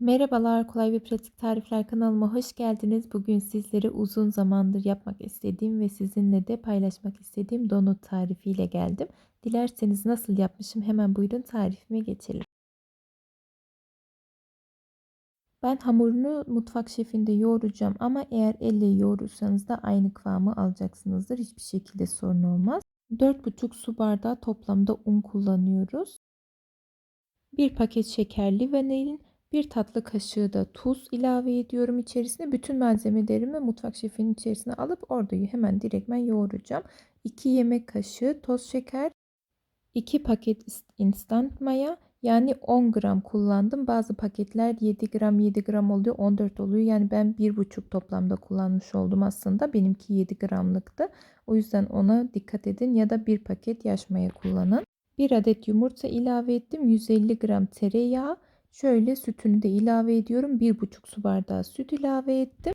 Merhabalar, Kolay ve Pratik Tarifler kanalıma hoş geldiniz. Bugün sizlere uzun zamandır yapmak istediğim ve sizinle de paylaşmak istediğim donut tarifiyle geldim. Dilerseniz nasıl yapmışım hemen buyurun tarifime geçelim. Ben hamurunu mutfak şefinde yoğuracağım ama eğer elle yoğurursanız da aynı kıvamı alacaksınızdır. Hiçbir şekilde sorun olmaz. 4,5 su bardağı toplamda un kullanıyoruz. 1 paket şekerli vanilin, 1 tatlı kaşığı da tuz ilave ediyorum içerisine. Bütün malzemelerimi mutfak şefinin içerisine alıp orada hemen direktmen yoğuracağım. 2 yemek kaşığı toz şeker, 2 paket instant maya yani 10 gram kullandım. Bazı paketler 7 gram 7 gram oluyor 14 oluyor. Yani ben 1,5 toplamda kullanmış oldum aslında. Benimki 7 gramlıktı. O yüzden ona dikkat edin ya da bir paket yaş maya kullanın. 1 adet yumurta ilave ettim. 150 gram tereyağı. Şöyle sütünü de ilave ediyorum. 1,5 su bardağı süt ilave ettim.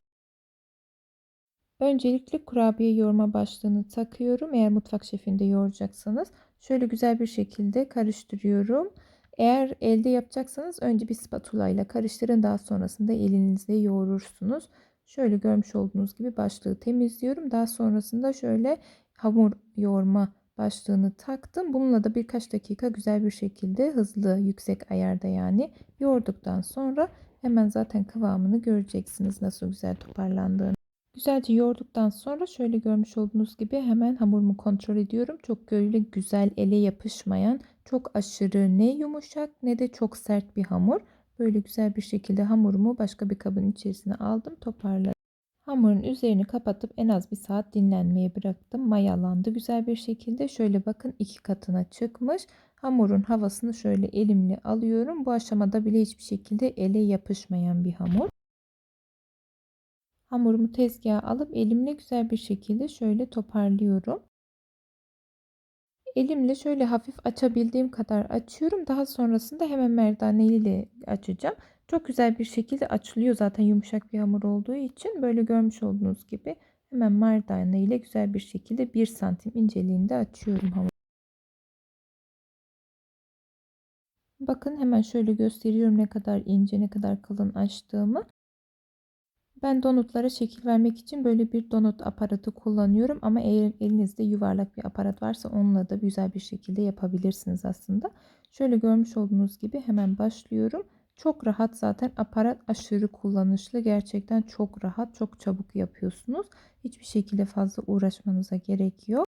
Öncelikle kurabiye yoğurma başlığını takıyorum. Eğer mutfak şefinde yoğuracaksanız şöyle güzel bir şekilde karıştırıyorum. Eğer elde yapacaksanız önce bir spatula ile karıştırın. Daha sonrasında elinizle yoğurursunuz. Şöyle görmüş olduğunuz gibi başlığı temizliyorum. Daha sonrasında şöyle hamur yoğurma başlığını taktım. Bununla da birkaç dakika güzel bir şekilde hızlı yüksek ayarda yani yoğurduktan sonra hemen zaten kıvamını göreceksiniz nasıl güzel toparlandığını. Güzelce yoğurduktan sonra şöyle görmüş olduğunuz gibi hemen hamurumu kontrol ediyorum. Çok böyle güzel ele yapışmayan, çok aşırı ne yumuşak ne de çok sert bir hamur. Böyle güzel bir şekilde hamurumu başka bir kabın içerisine aldım, toparladım. Hamurun üzerini kapatıp en az bir saat dinlenmeye bıraktım. Mayalandı güzel bir şekilde. Şöyle bakın iki katına çıkmış. Hamurun havasını şöyle elimle alıyorum. Bu aşamada bile hiçbir şekilde ele yapışmayan bir hamur. Hamurumu tezgaha alıp elimle güzel bir şekilde şöyle toparlıyorum. Elimle şöyle hafif açabildiğim kadar açıyorum. Daha sonrasında hemen merdane ile açacağım. Çok güzel bir şekilde açılıyor zaten yumuşak bir hamur olduğu için. Böyle görmüş olduğunuz gibi hemen merdane ile güzel bir şekilde 1 santim inceliğinde açıyorum hamuru. Bakın hemen şöyle gösteriyorum ne kadar ince ne kadar kalın açtığımı. Ben donutlara şekil vermek için böyle bir donut aparatı kullanıyorum. Ama eğer elinizde yuvarlak bir aparat varsa onunla da güzel bir şekilde yapabilirsiniz aslında. Şöyle görmüş olduğunuz gibi hemen başlıyorum. Çok rahat zaten aparat aşırı kullanışlı. Gerçekten çok rahat, çok çabuk yapıyorsunuz. Hiçbir şekilde fazla uğraşmanıza gerek yok.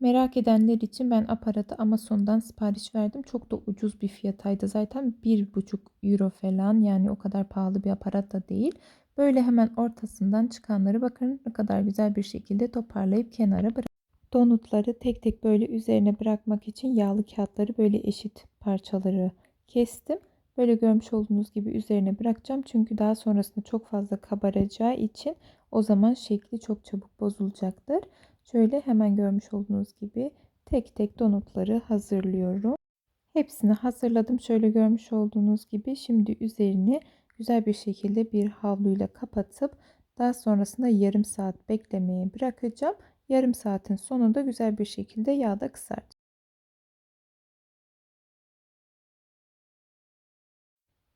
Merak edenler için ben aparatı Amazon'dan sipariş verdim. Çok da ucuz bir fiyataydı. Zaten 1,5 euro falan yani o kadar pahalı bir aparat da değil. Böyle hemen ortasından çıkanları bakın ne kadar güzel bir şekilde toparlayıp kenara bırak. Donutları tek tek böyle üzerine bırakmak için yağlı kağıtları böyle eşit parçaları kestim. Böyle görmüş olduğunuz gibi üzerine bırakacağım. Çünkü daha sonrasında çok fazla kabaracağı için o zaman şekli çok çabuk bozulacaktır. Şöyle hemen görmüş olduğunuz gibi tek tek donutları hazırlıyorum. Hepsini hazırladım. Şöyle görmüş olduğunuz gibi şimdi üzerini güzel bir şekilde bir havluyla kapatıp daha sonrasında yarım saat beklemeye bırakacağım. Yarım saatin sonunda güzel bir şekilde yağda kızartacağım.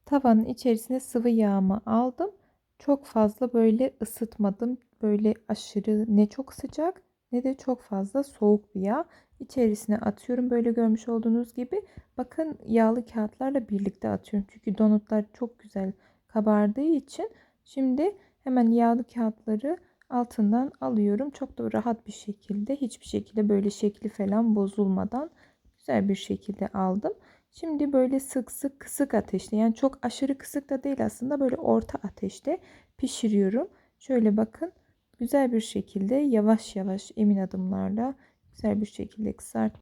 Tavanın içerisine sıvı yağımı aldım. Çok fazla böyle ısıtmadım. Böyle aşırı ne çok sıcak ne de çok fazla soğuk bir yağ. İçerisine atıyorum böyle görmüş olduğunuz gibi. Bakın yağlı kağıtlarla birlikte atıyorum. Çünkü donutlar çok güzel kabardığı için. Şimdi hemen yağlı kağıtları altından alıyorum. Çok da rahat bir şekilde hiçbir şekilde böyle şekli falan bozulmadan güzel bir şekilde aldım. Şimdi böyle sık sık kısık ateşte yani çok aşırı kısık da değil aslında böyle orta ateşte pişiriyorum. Şöyle bakın güzel bir şekilde yavaş yavaş emin adımlarla güzel bir şekilde kızart.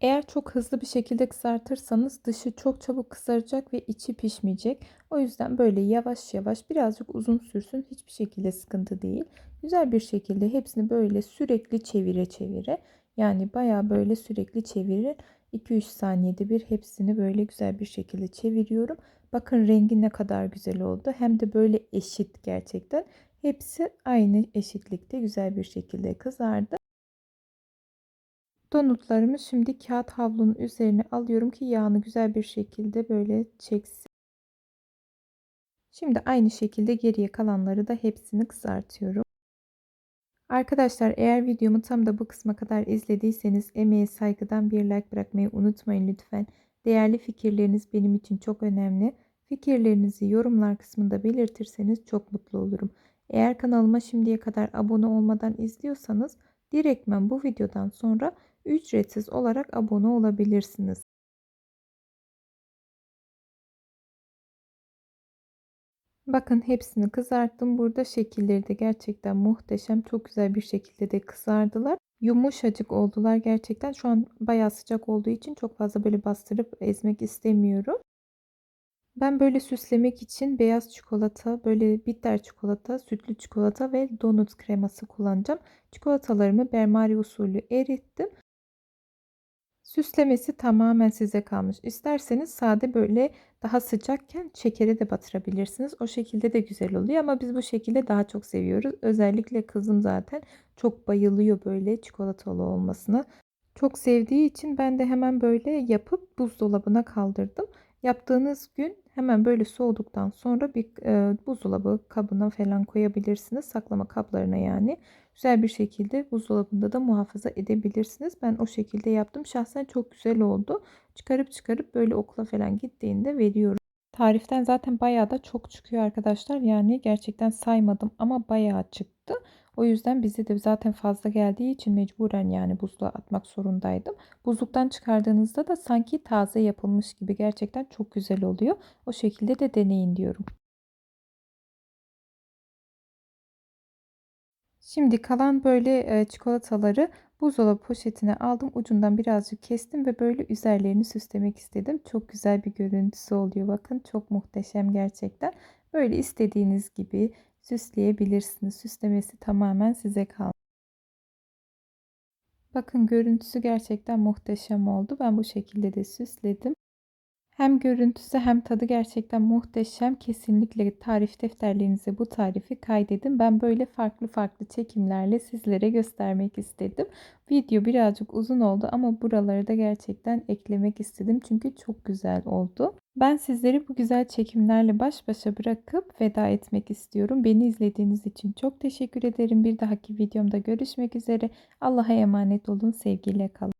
Eğer çok hızlı bir şekilde kızartırsanız dışı çok çabuk kızaracak ve içi pişmeyecek. O yüzden böyle yavaş yavaş birazcık uzun sürsün hiçbir şekilde sıkıntı değil. Güzel bir şekilde hepsini böyle sürekli çevire çevire yani baya böyle sürekli çevirir. 2-3 saniyede bir hepsini böyle güzel bir şekilde çeviriyorum. Bakın rengi ne kadar güzel oldu. Hem de böyle eşit gerçekten. Hepsi aynı eşitlikte güzel bir şekilde kızardı. Donutlarımı şimdi kağıt havlunun üzerine alıyorum ki yağını güzel bir şekilde böyle çeksin. Şimdi aynı şekilde geriye kalanları da hepsini kızartıyorum. Arkadaşlar eğer videomu tam da bu kısma kadar izlediyseniz emeğe saygıdan bir like bırakmayı unutmayın lütfen. Değerli fikirleriniz benim için çok önemli. Fikirlerinizi yorumlar kısmında belirtirseniz çok mutlu olurum. Eğer kanalıma şimdiye kadar abone olmadan izliyorsanız direktmen bu videodan sonra ücretsiz olarak abone olabilirsiniz. Bakın hepsini kızarttım. Burada şekilleri de gerçekten muhteşem. Çok güzel bir şekilde de kızardılar. Yumuşacık oldular gerçekten. Şu an bayağı sıcak olduğu için çok fazla böyle bastırıp ezmek istemiyorum. Ben böyle süslemek için beyaz çikolata, böyle bitter çikolata, sütlü çikolata ve donut kreması kullanacağım. Çikolatalarımı benmari usulü erittim. Süslemesi tamamen size kalmış. İsterseniz sade böyle daha sıcakken şekeri de batırabilirsiniz. O şekilde de güzel oluyor ama biz bu şekilde daha çok seviyoruz. Özellikle kızım zaten çok bayılıyor böyle çikolatalı olmasına. Çok sevdiği için ben de hemen böyle yapıp buzdolabına kaldırdım. Yaptığınız gün hemen böyle soğuduktan sonra bir e, buzdolabı kabına falan koyabilirsiniz. Saklama kaplarına yani. Güzel bir şekilde buzdolabında da muhafaza edebilirsiniz. Ben o şekilde yaptım. Şahsen çok güzel oldu. Çıkarıp çıkarıp böyle okula falan gittiğinde veriyorum. Tariften zaten bayağı da çok çıkıyor arkadaşlar. Yani gerçekten saymadım ama bayağı çıktı. O yüzden bize de zaten fazla geldiği için mecburen yani buzluğa atmak zorundaydım. Buzluktan çıkardığınızda da sanki taze yapılmış gibi gerçekten çok güzel oluyor. O şekilde de deneyin diyorum. Şimdi kalan böyle çikolataları buzdolabı poşetine aldım. Ucundan birazcık kestim ve böyle üzerlerini süslemek istedim. Çok güzel bir görüntüsü oluyor. Bakın çok muhteşem gerçekten. Böyle istediğiniz gibi süsleyebilirsiniz. Süslemesi tamamen size kalmış. Bakın görüntüsü gerçekten muhteşem oldu. Ben bu şekilde de süsledim. Hem görüntüsü hem tadı gerçekten muhteşem. Kesinlikle tarif defterlerinize bu tarifi kaydedin. Ben böyle farklı farklı çekimlerle sizlere göstermek istedim. Video birazcık uzun oldu ama buraları da gerçekten eklemek istedim. Çünkü çok güzel oldu. Ben sizleri bu güzel çekimlerle baş başa bırakıp veda etmek istiyorum. Beni izlediğiniz için çok teşekkür ederim. Bir dahaki videomda görüşmek üzere. Allah'a emanet olun. Sevgiyle kalın.